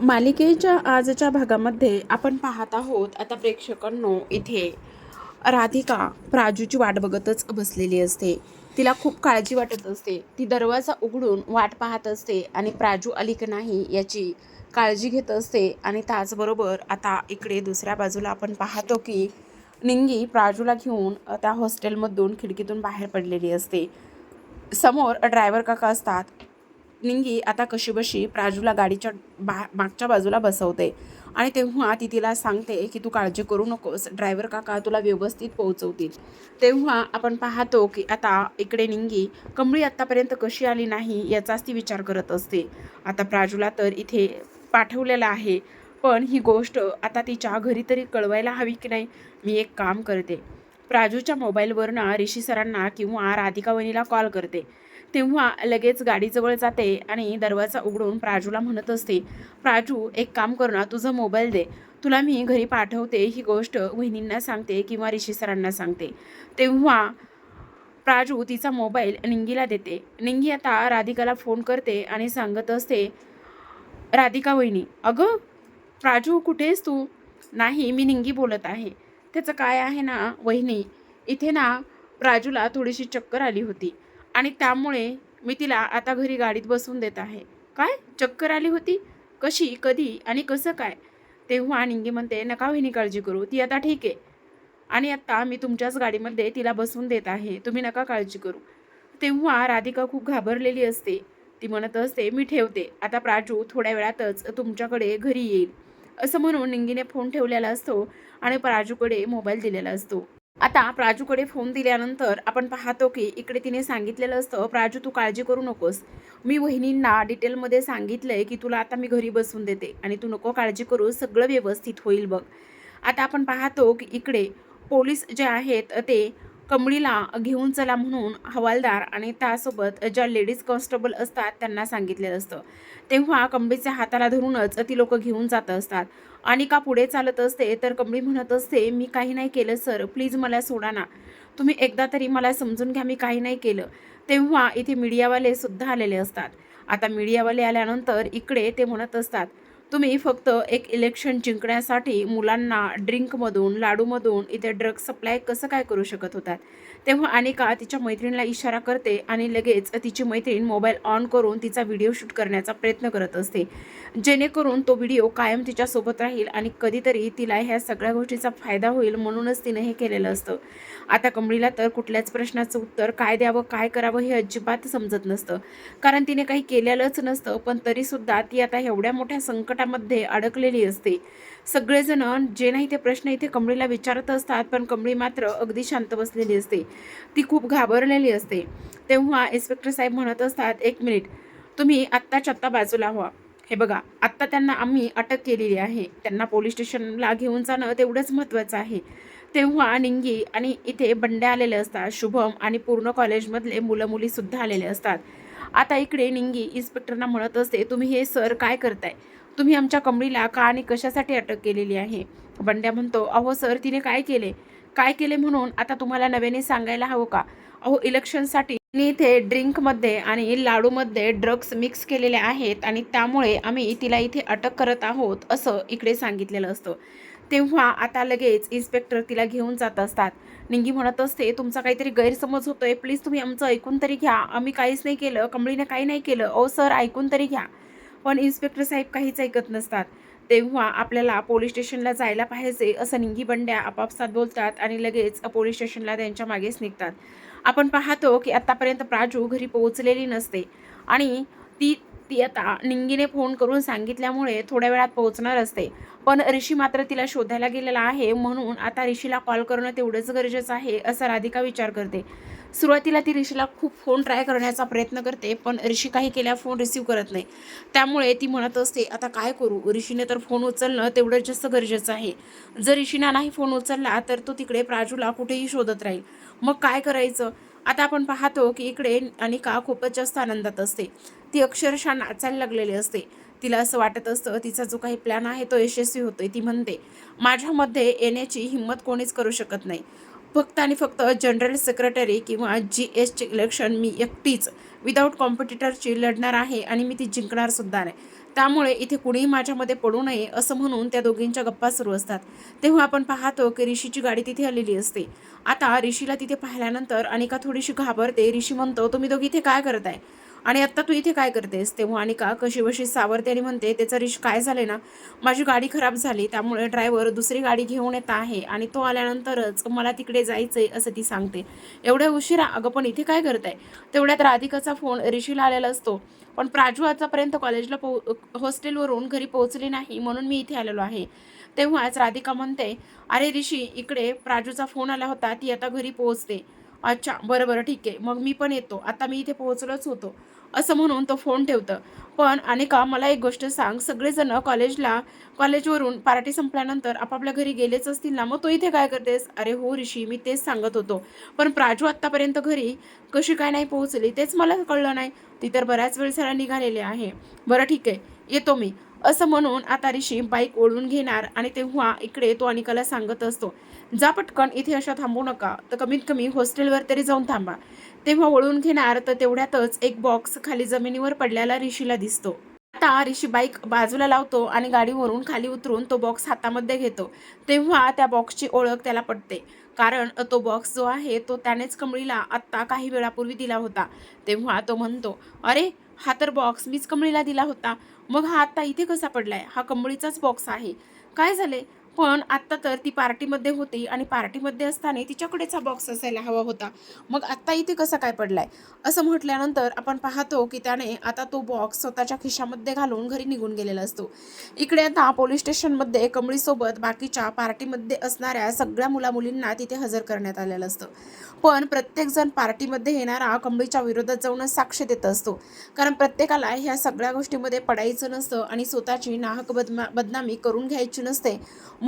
मालिकेच्या आजच्या भागामध्ये आपण पाहत आहोत आता प्रेक्षकांनो इथे राधिका प्राजूची वाट बघतच बसलेली असते. तिला खूप काळजी वाटत असते. ती दरवाजा उघडून वाट पाहत असते आणि प्राजू आली की नाही याची काळजी घेत असते. आणि त्याचबरोबर आता इकडे दुसऱ्या बाजूला आपण पाहतो की निंगी प्राजूला घेऊन त्या हॉस्टेलमधून खिडकीतून बाहेर पडलेली असते. समोर ड्रायव्हर काका असतात. निंगी आता कशीबशी प्राजूला गाडीच्या बा मागच्या बाजूला बसवते. आणि तेव्हा ती तिला सांगते की तू काळजी करू नकोस ड्रायव्हर काका तुला व्यवस्थित पोहोचवतील. तेव्हा आपण पाहतो की आता इकडे निंगी कमळी आत्तापर्यंत कशी आली नाही याचाच ती विचार करत असते. आता प्राजूला तर इथे पाठवलेलं आहे पण ही गोष्ट आता तिच्या घरी तरी कळवायला हवी की नाही मी एक काम करते. प्राजूच्या मोबाईलवरनं ऋषी सरांना किंवा राधिका वहिनीला कॉल करते. तेव्हा लगेच गाडीजवळ जाते आणि दरवाजा उघडून प्राजूला म्हणत असते प्राजू एक काम कर ना तुझा मोबाईल दे. तुला मी घरी पाठवते ही गोष्ट वहिनींना सांगते किंवा ऋषी सरांना सांगते. तेव्हा प्राजू तिचा मोबाईल निंगीला देते. निंगी आता राधिकाला फोन करते आणि सांगत असते राधिका वहिनी अगं प्राजू कुठेस तू? नाही मी निंगी बोलत आहे. त्याचं काय आहे ना वहिनी? इथे ना प्राजूला थोडीशी चक्कर आली होती. आणि त्यामुळे मी तिला आता घरी गाडीत बसवून देत आहे. काय? चक्कर आली होती? कशी? कधी? आणि कसं काय? तेव्हा निंगी म्हणते नका वहिनी काळजी करू. ती आता ठीक आहे. आणि आत्ता मी तुमच्याच गाडीमध्ये तिला बसवून देत आहे. तुम्ही नका काळजी करू. तेव्हा राधिका खूप घाबरलेली असते. ती म्हणत असते मी ठेवते. आता प्राजू थोड्या वेळातच तुमच्याकडे घरी येईल. असं म्हणून निंगीने फोन ठेवलेला असतो आणि प्राजूकडे मोबाईल दिलेला असतो. आता प्राजूकडे फोन दिल्यानंतर आपण पाहतो की इकडे तिने सांगितलेलं असतं प्राजू तू काळजी करू नकोस. मी वहिनींना डिटेलमध्ये सांगितलंय की तुला आता मी घरी बसवून देते आणि तू नको काळजी करू सगळं व्यवस्थित होईल बघ. आता आपण पाहतो की इकडे पोलीस जे आहेत ते कमळीला घेऊन चला म्हणून हवालदार आणि त्यासोबत ज्या लेडीज कॉन्स्टेबल असतात त्यांना सांगितलेलं असतं. तेव्हा कमळीच्या हाताला धरूनच ती लोक घेऊन जात असतात. आणि का पुढे चालत असते? तर कमळी म्हणत असते मी काही नाही केलं सर. प्लीज मला सोडा ना. तुम्ही एकदा तरी मला समजून घ्या मी काही नाही केलं. तेव्हा इथे मीडियावाले सुद्धा आलेले असतात. आता मीडियावाले आल्यानंतर इकडे ते म्हणत असतात तुम्ही फक्त एक इलेक्शन जिंकण्यासाठी मुलांना ड्रिंकमधून लाडूमधून इथे ड्रग सप्लाय कसं काय करू शकत होतात? तेव्हा अनिका तिच्या मैत्रिणीला इशारा करते आणि लगेच तिची मैत्रीण मोबाईल ऑन करून तिचा व्हिडिओ शूट करण्याचा प्रयत्न करत असते. जेणेकरून तो व्हिडिओ कायम तिच्यासोबत राहील आणि कधीतरी तिला ह्या सगळ्या गोष्टीचा फायदा होईल म्हणूनच तिने हे केलेलं असतं. आता कमळीला तर कुठल्याच प्रश्नाचं उत्तर काय द्यावं काय करावं हे अजिबात समजत नसतं. कारण तिने काही केलेलंच नसतं पण तरीसुद्धा ती आता एवढ्या मोठ्या संकट संकटामध्ये अडकलेली असते. सगळेजण जे नाही ते प्रश्न इथे कमळीला विचारत असतात पण कमळी मात्र अगदी शांत बसलेली असते. ती खूप घाबरलेली असते. तेव्हा इन्स्पेक्टर साहेब म्हणत असतात एक मिनिट तुम्ही आत्ताच्या आत्ता बाजूला व्हा. हे बघा आत्ता त्यांना आम्ही अटक केलेली आहे. त्यांना पोलीस स्टेशनला घेऊन जाणं तेवढंच महत्त्वाचं आहे. तेव्हा निंगी आणि इथे बंड्या आलेले असतात. शुभम आणि पूर्ण कॉलेजमधले मुलं मुलीसुद्धा आलेले असतात. आता इकडे निंगी इन्स्पेक्टरना म्हणत असते तुम्ही हे सर काय करताय? तुम्ही आमच्या कमळीला का आणि कशासाठी अटक केलेली आहे. बंड्या म्हणतो अहो सर तिने काय केले? काय केले म्हणून आता तुम्हाला नव्याने सांगायला हवं का? अहो इलेक्शनसाठी तिने इथे ड्रिंकमध्ये आणि लाडूमध्ये ड्रग्स मिक्स केलेले आहेत आणि त्यामुळे आम्ही तिला इथे अटक करत आहोत असं इकडे सांगितलेलं असतं. तेव्हा आता लगेच इन्स्पेक्टर तिला घेऊन जात असतात. निंगी म्हणत असते तुमचा काहीतरी गैरसमज होतोय. प्लीज तुम्ही आमचं ऐकून तरी घ्या. आम्ही काहीच नाही केलं. कमळीने काही नाही केलं. ओ सर ऐकून तरी घ्या. पण इन्स्पेक्टर साहेब काहीच ऐकत नसतात. तेव्हा आपल्याला पोलीस स्टेशनला जायला पाहिजे असं निंगी बंड्या आपापसात बोलतात आणि लगेच पोलीस स्टेशनला त्यांच्या मागेच निघतात. आपण पाहतो की आत्तापर्यंत प्राजू घरी पोहोचलेली नसते. आणि ती ती आता निंगीने फोन करून सांगितल्यामुळे थोड्या वेळात पोहोचणार असते. पण ऋषी मात्र तिला शोधायला गेलेला आहे म्हणून आता ऋषीला कॉल करणं तेवढंच गरजेचं आहे असं राधिका विचार करते. सुरुवातीला ती ऋषीला खूप फोन ट्राय करण्याचा प्रयत्न करते पण ऋषी काही केल्या फोन रिसीव करत नाही. त्यामुळे ती म्हणत असते आता काय करू? ऋषीने तर फोन उचलणं तेवढं जास्त गरजेचं आहे. जर ऋषीना नाही फोन उचलला तर तो तिकडे प्राजूला कुठेही शोधत राहील. मग काय करायचं? आता आपण पाहतो की इकडे अनिका खूपच जास्त आनंदात असते. ती अक्षरशः नाचायला लागलेली असते. तिला असं वाटत असतं तिचा जो काही प्लॅन आहे तो यशस्वी होतोय ती म्हणते माझ्यामध्ये येण्याची हिंमत कोणीच करू शकत नाही. फक्त आणि फक्त जनरल सेक्रेटरी किंवा जी एसचे इलेक्शन मी एकटीच विदाऊट कॉम्पिटिटरची लढणार आहे आणि मी ती जिंकणार सुद्धा नाही. त्यामुळे इथे कुणीही माझ्यामध्ये पडू नये असं म्हणून त्या दोघींच्या गप्पा सुरू असतात. तेव्हा आपण पाहतो की ऋषीची गाडी तिथे आलेली असते. आता ऋषीला तिथे पाहिल्यानंतर अनिका थोडीशी घाबरते. ऋषी म्हणतो तुम्ही दोघी इथे काय करताय? आणि आत्ता तू इथे काय करतेस? तेव्हा अनिका कशी बशी सावरते आणि म्हणते त्याचा रिश काय झाले ना? माझी गाडी खराब झाली त्यामुळे ड्रायव्हर दुसरी गाडी घेऊन येत आहे आणि तो आल्यानंतरच मला तिकडे जायचंय असं ती सांगते. एवढ्या उशिरा? अगं पण इथे काय करताय? तेवढ्यात राधिकाचा फोन ऋषीला आलेला असतो. पण प्राजू आतापर्यंत कॉलेजला पो हॉस्टेलवरून घरी पोहोचली नाही म्हणून मी इथे आलेलो आहे. तेव्हाच राधिका म्हणते अरे ऋषी इकडे प्राजूचा फोन आला होता ती आता घरी पोहोचते. अच्छा बरं बरं ठीक आहे. मग मी पण येतो. आता मी इथे पोहोचलोच होतो. असं म्हणून तो फोन ठेवतं. पण अनेका मला एक गोष्ट सांग. सगळेजण कॉलेजला कॉलेजवरून पार्टी संपल्यानंतर आपापल्या घरी गेलेच असतील ना मग तो इथे काय करतेस? अरे हो ऋषी मी तेच सांगत होतो. पण प्राजू आत्तापर्यंत घरी कशी काय नाही पोहोचली तेच मला कळलं नाही. ती तर बऱ्याच वेळ सरा निघालेली आहे. बरं ठीक आहे. येतो मी. असं म्हणून आता ऋषी बाईक ओढून घेणार आणि तेव्हा इकडे तो अनिकाला सांगत असतो जा पटकन इथे अशा थांबू नका तर कमीत कमी हॉस्टेलवर तरी जाऊन थांबा. तेव्हा वळून घेणार तर तेवढ्यातच एक बॉक्स खाली जमिनीवर पडलेला ऋषीला दिसतो. आता ऋषी बाईक बाजूला लावतो आणि गाडीवरून खाली उतरून तो बॉक्स हातामध्ये घेतो. तेव्हा त्या बॉक्सची ओळख त्याला पडते कारण तो बॉक्स जो आहे तो त्यानेच कमळीला आत्ता काही वेळापूर्वी दिला होता. तेव्हा तो म्हणतो अरे हा तर बॉक्स मीच कमळीला दिला होता. मग हा आत्ता इथे कसा पडलाय? हा कमळीचाच बॉक्स आहे. काय झाले पण आत्ता तर ती पार्टीमध्ये होती आणि पार्टीमध्ये असताना तिच्याकडेच हा बॉक्स असायला हवा होता. मग आत्ता इथे कसा काय पडलाय? असं म्हटल्यानंतर आपण पाहतो की त्याने आता तो बॉक्स स्वतःच्या खिशामध्ये घालून घरी निघून गेलेला असतो. इकडे आता पोलीस स्टेशनमध्ये कमळीसोबत बाकीच्या पार्टीमध्ये असणाऱ्या सगळ्या मुलामुलींना तिथे हजर करण्यात आलेलं असतं. पण प्रत्येकजण पार्टीमध्ये येणारा कमळीच्या विरोधात जाऊनच साक्ष देत असतो. कारण प्रत्येकाला ह्या सगळ्या गोष्टीमध्ये पडायचं नसतं आणि स्वतःची नाहक बदमा बदनामी करून घ्यायची नसते.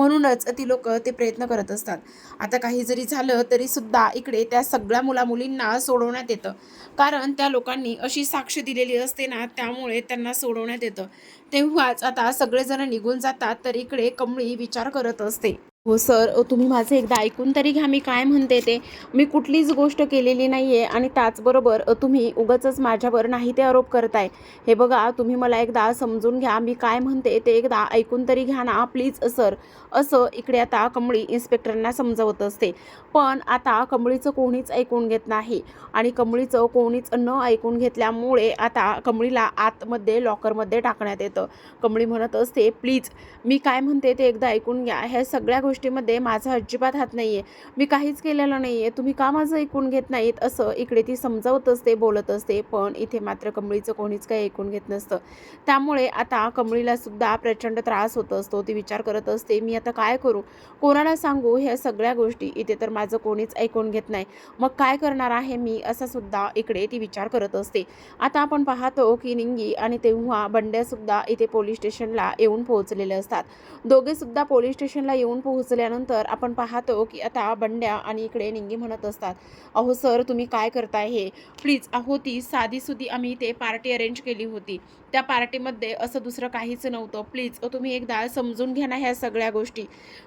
म्हणूनच ती लोक ते प्रयत्न करत असतात. आता काही जरी झालं तरी सुद्धा इकडे त्या सगळ्या मुलामुलींना सोडवण्यात येतं. कारण त्या लोकांनी अशी साक्ष दिलेली असते ना त्यामुळे त्यांना सोडवण्यात येतं. तेव्हाच आता सगळेजण निघून जातात तर इकडे कमळी विचार करत असते. हो सर तुम्ही माझं एकदा ऐकून तरी घ्या मी काय म्हणते ते. मी कुठलीच गोष्ट केलेली नाही आहे आणि त्याचबरोबर तुम्ही उगाचच माझ्यावर नाही ते आरोप करताय. हे बघा तुम्ही मला एकदा समजून घ्या मी काय म्हणते ते एकदा ऐकून तरी घ्या ना प्लीज सर. असं इकडे आता कमळी इन्स्पेक्टरांना समजवत असते. पण आता कमळीचं कोणीच ऐकून घेत नाही आणि कमळीचं कोणीच न ऐकून घेतल्यामुळे आता कमळीला आतमध्ये लॉकरमध्ये टाकण्यात येतं. कमळी म्हणत असते प्लीज मी काय म्हणते ते एकदा ऐकून घ्या. ह्या सगळ्या गोष्टीमध्ये माझा अजिबात हात नाही आहे मी काहीच केलेलं नाही आहे तुम्ही का माझं ऐकून घेत नाहीत? असं इकडे ती समजावत असते बोलत असते पण इथे मात्र कमळीचं कोणीच काही ऐकून घेत नसतं. त्यामुळे आता कमळीला सुद्धा प्रचंड त्रास होत असतो. ती विचार करत असते मी आता काय करू? कोणाला सांगू? ह्या सगळ्या गोष्टी इथे तर माझं कोणीच ऐकून घेत नाही. मग काय करणार आहे मी? असा सुद्धा इकडे ती विचार करत असते. आता आपण पाहतो की निंगी आणि तेव्हा बंड्यासुद्धा इथे पोलीस स्टेशनला येऊन पोहोचलेले असतात. दोघे सुद्धा पोलीस स्टेशनला येऊन पोहोच पोहोचल्यानंतर आपण पाहतो की आता बंड्या आणि इकडे निंगी म्हणत असतात अहो सर तुम्ही काय करताय हे? प्लीज अहो ती साधीसुधी आम्ही ते पार्टी अरेंज केली होती. त्या पार्टीमध्ये असं दुसरं काहीच नव्हतं. प्लीज तुम्ही एकदा समजून घ्या ना ह्या सगळ्या गोष्टी.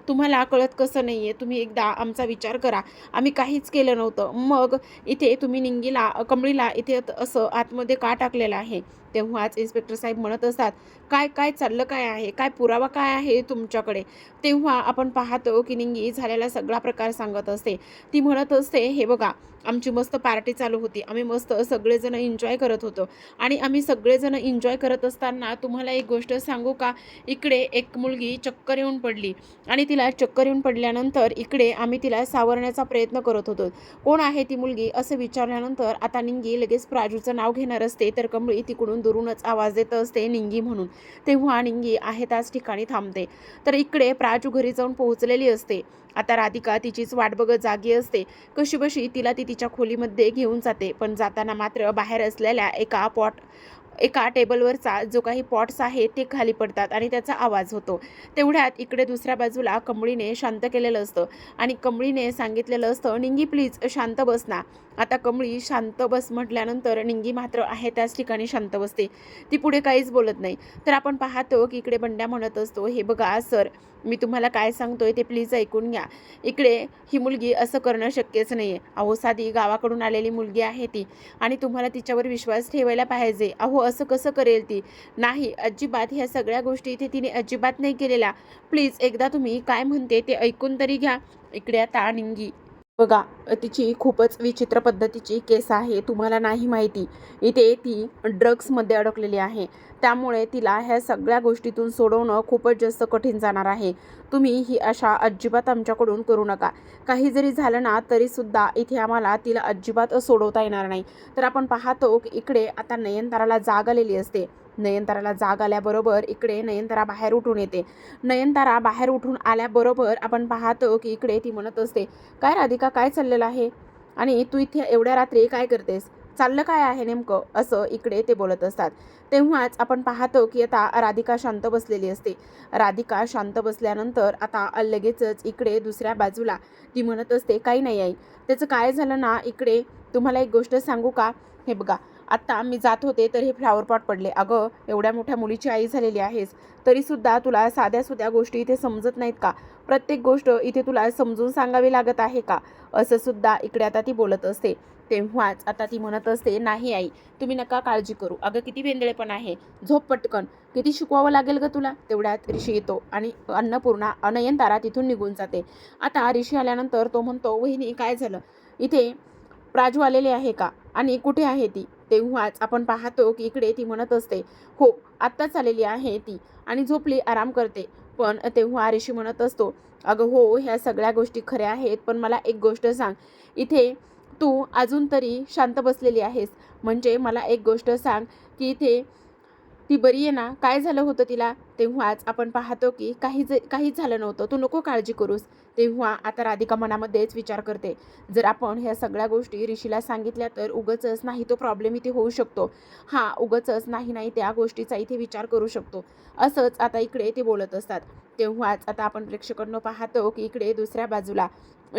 तुम्हाला कळत कसं नाही आहे तुम्ही एकदा आमचा विचार करा. आम्ही काहीच केलं नव्हतं. मग इथे तुम्ही निंगीला कमळीला इथे असं आतमध्ये का टाकलेलं आहे? तेव्हाच इन्स्पेक्टर साहेब म्हणत असतात काय काय चाललं काय आहे? काय पुरावा काय आहे तुमच्याकडे? तेव्हा आपण पाहतो की निंगी झालेला सगळा प्रकार सांगत असते. ती म्हणत असते हे बघा आमची मस्त पार्टी चालू होती. आम्ही मस्त सगळेजण एन्जॉय करत होतो. आणि आम्ही सगळेजण एन्जॉय करत असताना तुम्हाला एक गोष्ट सांगू का? इकडे एक मुलगी चक्कर येऊन पडली आणि तिला चक्कर येऊन पडल्यानंतर इकडे आम्ही तिला सावरण्याचा प्रयत्न करत होतो. कोण आहे ती मुलगी? असं विचारल्यानंतर आता निंगी लगेच प्राजूचं नाव घेणार असते तर कमळी तिकडून दुरूनच आवाज देत असते निंगी म्हणून. तेव्हा निंगी आहे त्याच ठिकाणी थांबते. तर इकडे प्राजू घरी जाऊन पोहोचलेली असते. आता राधिका तिचीच वाट बघत जागी असते. कशी बशी तिला ती तिच्या खोलीमध्ये घेऊन जाते पण जाताना मात्र बाहेर असलेल्या एका पॉट एका टेबलवरचा जो काही पॉट्स आहे ते खाली पडतात आणि त्याचा आवाज होतो. तेवढ्यात इकडे दुसऱ्या बाजूला कमळीने शांत केलेलं असतं. आणि कमळीने सांगितलेलं असतं निंगी प्लीज शांत बस ना. आता कमळी शांत बस म्हटल्यानंतर निंगी मात्र आहे त्याच ठिकाणी शांत बसते. ती पुढे काहीच बोलत नाही. तर आपण पाहतो की इकडे बंड्या म्हणत असतो हे बघा सर मी तुम्हाला काय सांगतोय ते प्लीज ऐकून घ्या. इकडे ही मुलगी असं करणं शक्यच नाही आहे अहो साधी गावाकडून आलेली मुलगी आहे ती आणि तुम्हाला तिच्यावर विश्वास ठेवायला पाहिजे. अहो असं कसं करेल ती? नाही अजिबात ह्या सगळ्या गोष्टी इथे तिने अजिबात नाही केलेल्या. प्लीज एकदा तुम्ही काय म्हणते ते ऐकून तरी घ्या. इकडे आता निंगी. बघा तिची खूपच विचित्र पद्धतीची केस आहे तुम्हाला नाही माहिती. इथे ती ड्रग्समध्ये अडकलेली आहे. त्यामुळे तिला ह्या सगळ्या गोष्टीतून सोडवणं खूपच जास्त कठीण जाणार आहे. तुम्ही ही अशा अजिबात आमच्याकडून करू नका. काही जरी झालं ना तरीसुद्धा इथे आम्हाला तिला अजिबात सोडवता येणार नाही. तर आपण पाहतो की इकडे आता नयनताराला जाग आलेली असते. नयनताराला जाग आल्याबरोबर इकडे नयनतारा बाहेर उठून येते. नयनतारा बाहेर उठून आल्याबरोबर आपण पाहतो की इकडे ती म्हणत असते काय राधिका काय चाललेलं आहे? आणि तू इथे एवढ्या रात्री काय करतेस? चाललं काय आहे नेमकं? असं इकडे ते बोलत असतात. तेव्हाच आपण पाहतो की आता राधिका शांत बसलेली असते. राधिका शांत बसल्यानंतर आता लगेचच इकडे दुसऱ्या बाजूला ती म्हणत असते काही नाही आई त्याचं काय झालं ना? इकडे तुम्हाला एक गोष्ट सांगू का? हे बघा आत्ता मी जात होते तर हे फ्लावर पॉट पडले. अगं एवढ्या मोठ्या मुलीची आई झालेली आहेस. तरीसुद्धा तुला साध्या सुध्या गोष्टी इथे समजत नाहीत का? प्रत्येक गोष्ट इथे तुला समजून सांगावी लागत आहे का? असं सुद्धा इकडे आता ती बोलत असते. तेव्हाच आता ती म्हणत असते नाही आई तुम्ही नका काळजी करू. अगं किती वेंदळेपण आहे. झोप पटकन. किती शिकवावं लागेल ग तुला? तेवढ्यात ऋषी येतो आणि अन्नपूर्णा अनयनतारा तिथून निघून जाते. आता ऋषी आल्यानंतर तो म्हणतो वहिनी काय झालं? इथे प्राजू आलेले आहे का? आणि कुठे आहे ती? तेव्हाच आपण पाहतो की इकडे ती म्हणत असते हो आत्ताच आलेली आहे ती आणि झोपली आराम करते. पण तेव्हा ऋषी म्हणत असतो अगं हो ह्या सगळ्या गोष्टी खऱ्या आहेत पण मला एक गोष्ट सांग. इथे तू अजून तरी शांत बसलेली आहेस. म्हणजे मला एक गोष्ट सांग की इथे ती बरी आहे ना? काय झालं होतं तिला? तेव्हाच आपण पाहतो की काही ज काहीच झालं नव्हतं. तू नको काळजी करूस. तेव्हा आता राधिका मनामध्येच विचार करते. जर आपण ह्या सगळ्या गोष्टी ऋषीला सांगितल्या तर उगचच नाही तो प्रॉब्लेम इथे होऊ शकतो. हां उगचच नाही नाही त्या गोष्टीचा इथे विचार करू शकतो. असंच आता इकडे ते बोलत असतात. तेव्हाच आता आपण प्रेक्षकांना पाहतो की इकडे दुसऱ्या बाजूला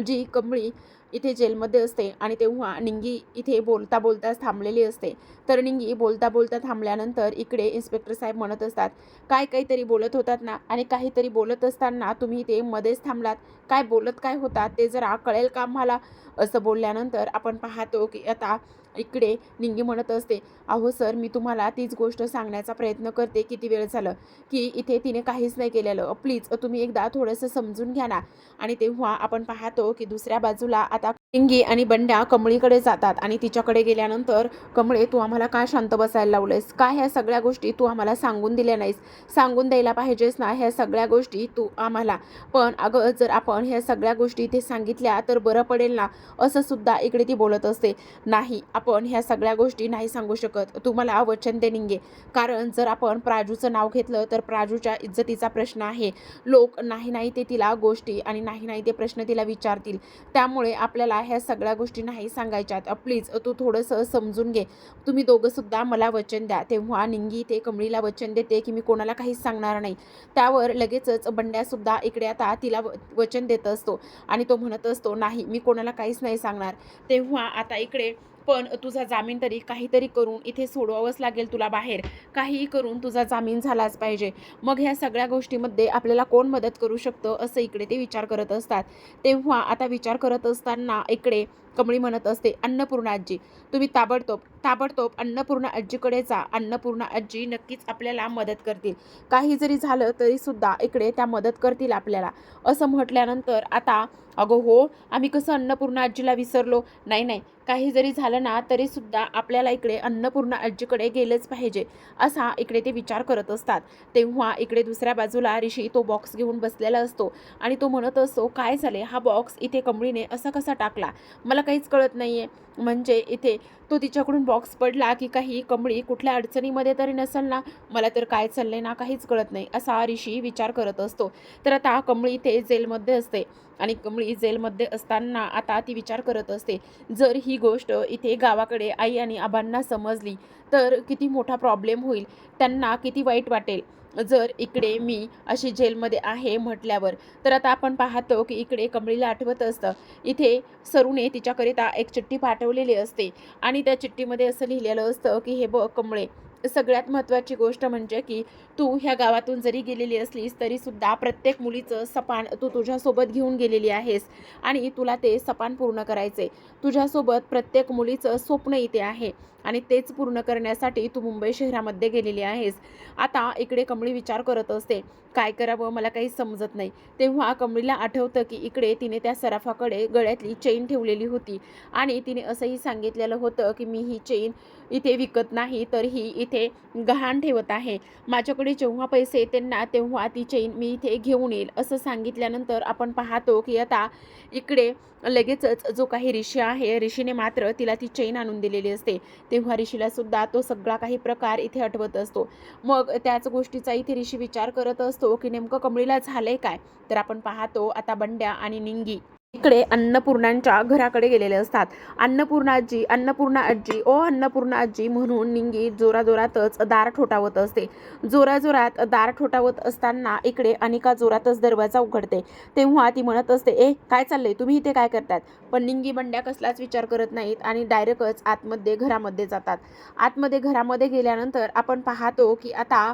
जी कमळी इथे जेलमध्ये असते आणि तेव्हा निंगी इथे बोलता बोलताच थांबलेली असते. तर निंगी बोलता बोलता थांबल्यानंतर इकडे इन्स्पेक्टर साहेब म्हणत असतात काय काहीतरी बोलत होतात ना? आणि काहीतरी बोलत असताना तुम्ही ते मध्येच थांबलात. काय बोलत काय होतात ते जरा कळेल का मला असं बोलल्यानंतर आपण पाहतो की आता इकडे निंगी म्हणत असते अहो सर मी तुम्हाला तीच गोष्ट सांगण्याचा प्रयत्न करते. किती वेळ झालं की इथे तिने काहीच नाही केलेलं. प्लीज तुम्ही एकदा थोडंसं समजून घ्या ना. आणि तेव्हा आपण पाहतो की दुसऱ्या बाजूला आता टिंगी आणि बंड्या कमळीकडे जातात आणि तिच्याकडे गेल्यानंतर कमळे तू आम्हाला काय शांत बसायला लावलेस का ह्या सगळ्या गोष्टी तू आम्हाला सांगून दिल्या नाहीस? सांगून द्यायला पाहिजेस ना ह्या सगळ्या गोष्टी तू आम्हाला. पण अगं जर आपण ह्या सगळ्या गोष्टी इथे सांगितल्या तर बरं पडेल ना? असं सुद्धा इकडे ती बोलत असते. नाही आपण ह्या सगळ्या गोष्टी नाही सांगू शकत. तू मला वचन दे निंगे. कारण जर आपण प्राजूचं नाव घेतलं तर प्राजूच्या इज्जतीचा प्रश्न आहे. लोक नाही नाही ते तिला गोष्टी आणि नाही नाही ते प्रश्न तिला विचारतील. त्यामुळे आपल्याला ह्या सगळ्या गोष्टी नाही सांगायच्यात प्लीज तू थोडंसं समजून घे. तुम्ही दोघंसुद्धा मला वचन द्या. तेव्हा निंगी ते कमळीला वचन देते की मी कोणाला काहीच सांगणार नाही. त्यावर लगेचच बंड्यासुद्धा इकडे आता तिला व वचन देत असतो. आणि तो म्हणत असतो नाही मी कोणाला काहीच नाही सांगणार. तेव्हा आता इकडे पण तुझा जामीन तरी काहीतरी करून इथे सोडवावंच लागेल तुला बाहेर. काहीही करून तुझा जामीन झालाच पाहिजे. मग ह्या सगळ्या गोष्टीमध्ये आपल्याला कोण मदत करू शकतं असं इकडे ते विचार करत असतात. तेव्हा आता विचार करत असताना इकडे कमळी म्हणत असते अन्नपूर्णा आजी तुम्ही ताबडतोब ताबडतोब अन्नपूर्णा आजीकडे जा. अन्नपूर्णा आजी नक्कीच आपल्याला मदत करतील. काही जरी झालं तरीसुद्धा इकडे त्या मदत करतील आपल्याला. असं म्हटल्यानंतर आता अगं हो आम्ही कसं अन्नपूर्णा आजीला विसरलो? नाही नाही. काही जरी झालं ना तरीसुद्धा आपल्याला इकडे अन्नपूर्णा आजीकडे गेलंच पाहिजे. असा इकडे ते विचार करत असतात. तेव्हा इकडे दुसऱ्या बाजूला ऋषी तो बॉक्स घेऊन बसलेला असतो आणि तो म्हणत असतो काय झाले? हा बॉक्स इथे कमळीने असा कसा टाकला? मला काहीच कळत नाही आहे म्हणजे इथे तो तिच्याकडून बॉक्स पडला की काही कमळी कुठल्या अडचणीमध्ये तरी नसेल ना मला तर काय चाललंय ना काहीच कळत नाही असा ऋषी विचार करत असतो. तर आता कमळी इथे जेलमध्ये असते आणि कमळी जेलमध्ये असताना आता ती विचार करत असते जर ही गोष्ट इथे गावाकडे आई आणि आबांना समजली तर किती मोठा प्रॉब्लेम होईल त्यांना किती वाईट वाटेल. जर इकडे मी अशी जेलमध्ये आहे म्हटल्यावर तर आता आपण पाहतो की इकडे कमळीला आठवत असतं. इथे सरूने तिच्याकरिता एक चिठ्ठी पाठवलेली असते आणि त्या चिठ्ठीमध्ये असं लिहिलेलं असतं की हे बघ कमळे सगळ्यात महत्त्वाची गोष्ट म्हणजे की तू ह्या गावातून जरी गेलेली असलीस तरीसुद्धा प्रत्येक मुलीचं सपान तू तुझ्यासोबत घेऊन गेलेली आहेस आणि तुला ते सपान पूर्ण करायचे तुझ्यासोबत प्रत्येक मुलीचं स्वप्न इथे आहे आणि तेच पूर्ण करण्यासाठी तू मुंबई शहरामध्ये गेलेली आहेस. आता इकडे कमळी विचार करत असते काय करावं? मला काही समजत नाही. तेव्हा कमळीला आठवतं की इकडे तिने त्या सराफाकडे गळ्यातली चेन ठेवलेली होती आणि तिने असंही सांगितलेलं होतं की मी ही चेन इथे विकत नाही तर ही इथे गहाण ठेवत आहे. माझ्याकडे जेव्हा पैसे त्यांना तेव्हा ती चेन मी इथे घेऊन येईल असं सांगितल्यानंतर आपण पाहतो की आता इकडे लगेचच जो काही ऋषी आहे ऋषीने मात्र तिला ती चेन आणून दिलेली असते. तेव्हा ऋषीला सुद्धा तो सगळा काही प्रकार इथे आठवत असतो. मग त्याच गोष्टीचा इथे ऋषी विचार करत असतो की नेमकं कमळीला झालंय काय? तर आपण पाहतो आता बंड्या आणि निंगी. इकडे अन्नपूर्णांच्या घराकडे गेलेले असतात. अन्नपूर्णा आजी अन्नपूर्णा आजी ओ अन्नपूर्णा आजी म्हणून निंगी जोराजोरातच दार ठोठावत असते. जोराजोरात दार ठोठावत असताना इकडे अनिका जोरातच दरवाजा उघडते. तेव्हा ती म्हणत असते ए काय चाललंय? तुम्ही इथे काय करतात? पण निंगी बंड्या कसलाच विचार करत नाहीत आणि डायरेक्टच आतमध्ये घरामध्ये जातात. आतमध्ये घरामध्ये गेल्यानंतर आपण पाहतो की आता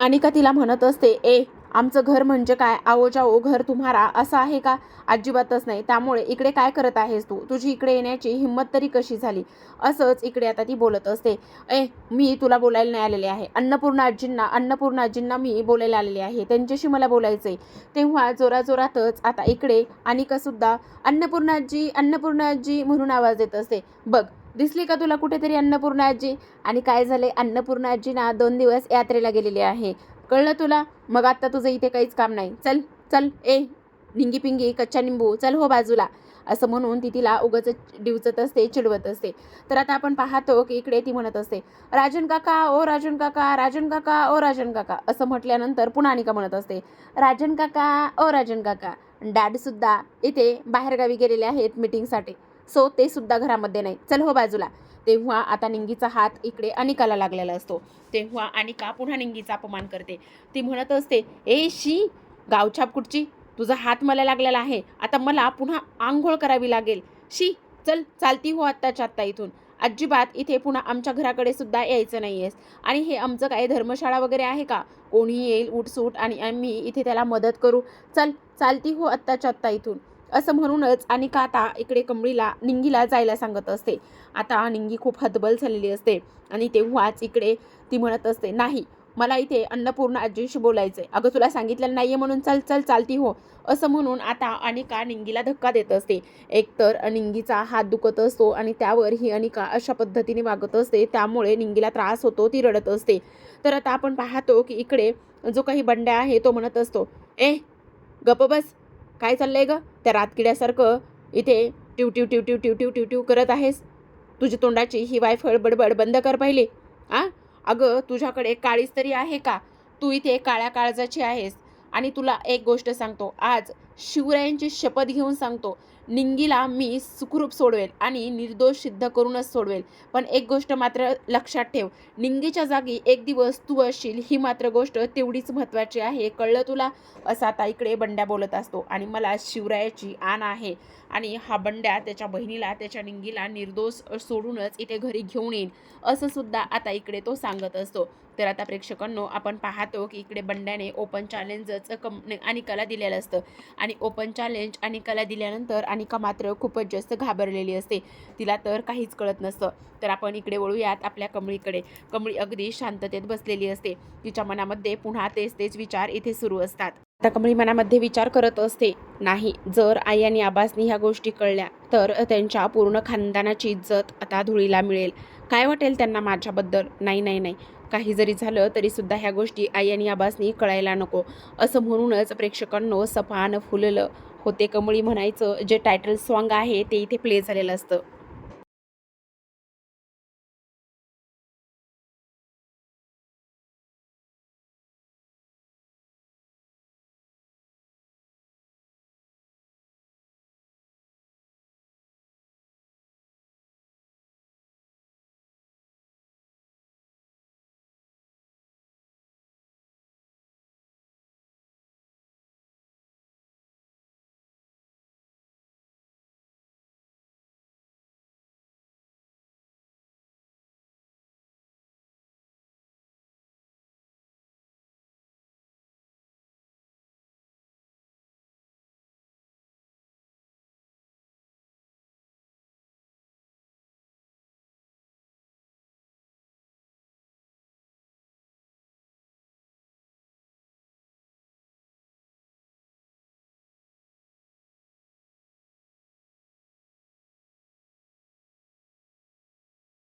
अनिका तिला म्हणत असते ए आमचं घर म्हणजे काय? आओ जाओ घर तुम्हारा असं आहे का? अजिबातच नाही. त्यामुळे इकडे काय करत आहेस तू? तुझी इकडे येण्याची हिंमत तरी कशी झाली? असंच इकडे आता ती बोलत असते. ए मी तुला बोलायला नाही आलेले आहे. अन्नपूर्णा आजींना अन्नपूर्णा आजींना मी बोलायला आलेले आहे. त्यांच्याशी मला बोलायचं आहे तेव्हा जोराजोरातच आता इकडे अनिकासुद्धा अन्नपूर्णा आजी अन्नपूर्णा आजी म्हणून आवाज येत असते. बघ दिसली का तुला कुठेतरी अन्नपूर्णाजी आणि काय झाले अन्नपूर्णा ना दोन दिवस यात्रेला गेलेली आहे. कळलं तुला? मग आत्ता तुझं इथे काहीच काम नाही. चल चल ए निंगी पिंगी कच्चा निंबू चल हो बाजूला. असं म्हणून ती तिला उगच डिवचत असते चिडवत असते. तर आता आपण पाहतो की इकडे ती म्हणत असते राजन काका ओ राजन काका राजन काका ओ राजन काका. असं म्हटल्यानंतर पुन्हा अनिका म्हणत असते राजन काका ओ राजन काका. डॅडसुद्धा इथे बाहेरगावी गेलेले आहेत मिटिंगसाठी. सो ते सुद्धा घरामध्ये नाही. चल हो बाजूला. तेव्हा आता निंगीचा हात इकडे अनिकाला लागलेला असतो. तेव्हा अनिका पुन्हा निंगीचा अपमान करते. ती म्हणत असते ए शी गावछाप कुठची? तुझा हात मला लागलेला आहे. आता मला पुन्हा आंघोळ करावी लागेल. शी चल चालती हो आत्ताच्या आत्ता इथून. अजिबात इथे पुन्हा आमच्या घराकडे सुद्धा यायचं नाही आहेस आणि हे आमचं काय धर्मशाळा वगैरे आहे का? कोणी येईल उठसूट आणि आम्ही इथे त्याला मदत करू. चल चालती हो आत्ताच्या आत्ता इथून. असं म्हणूनच अनिका आता इकडे कमळीला निंगीला जायला सांगत असते. आता निंगी खूप हतबल झालेली असते आणि तेव्हाच इकडे ती म्हणत असते नाही मला इथे अन्नपूर्ण आजींशी बोलायचं आहे अगं तुला सांगितलेलं नाही आहे म्हणून चल चल चालती हो. असं म्हणून आता अनिका निंगीला धक्का देत असते. एकतर निंगीचा हात दुखत असतो आणि त्यावर ही अनिका अशा पद्धतीने वागत असते त्यामुळे निंगीला त्रास होतो ती रडत असते. तर आता आपण पाहतो की इकडे जो काही बंड्या आहे तो म्हणत असतो ए गप बस काय चाललंय ग? त्या रातकिड्यासारखं इथे ट्यू ट्यू ट्यू ट्यू ट्यू ट्यू ट्यू ट्यू करत आहेस. तुझी तोंडाची ही वायफळ बडबड बंद कर पहिले. आ? अगं तुझ्याकडे काळीच तरी आहे का? तू इथे काळ्या काळजाची आहेस. आणि तुला एक गोष्ट सांगतो. आज शिवरायांची शपथ घेऊन सांगतो. निंगीला मी सुखरूप सोडवेल आणि निर्दोष सिद्ध करूनच सोडवेल पण एक गोष्ट मात्र लक्षात ठेव निंगीच्या जागी एक दिवस तू असशील ही मात्र गोष्ट तेवढीच महत्त्वाची आहे. कळलं तुला? असं आता इकडे बंड्या बोलत असतो आणि मला शिवरायाची आण आहे आणि हा बंड्या त्याच्या बहिणीला त्याच्या निंगीला निर्दोष सोडूनच इथे घरी घेऊन येईन. असं सुद्धा आता इकडे तो सांगत असतो. तर आता प्रेक्षकांनो आपण पाहतो की इकडे बंड्याने ओपन चॅलेंजचं कम अनिकाला दिलेलं असतं. आणि ओपन चॅलेंज अनिकाला दिल्यानंतर अनिका मात्र खूपच जास्त घाबरलेली असते. तिला तर काहीच कळत नसतं. तर आपण इकडे वळूयात आपल्या कमळीकडे. कमळी अगदी शांततेत बसलेली असते. तिच्या मनामध्ये पुन्हा तेच तेच विचार इथे सुरू असतात. आता कमळी मनामध्ये विचार करत असते नाही जर आई आणि आबासनी ह्या गोष्टी कळल्या तर त्यांच्या पूर्ण खानदानाची इज्जत आता धुळीला मिळेल. काय वाटेल त्यांना माझ्याबद्दल? नाही नाही नाही. काही जरी झालं तरी सुद्धा ह्या गोष्टी आई आणि आबासनी कळायला नको. असं म्हणूनच प्रेक्षकांनो सफान फुललं होते कमळी म्हणायचं जे टायटल सॉन्ग आहे ते इथे प्ले झालेलं असतं.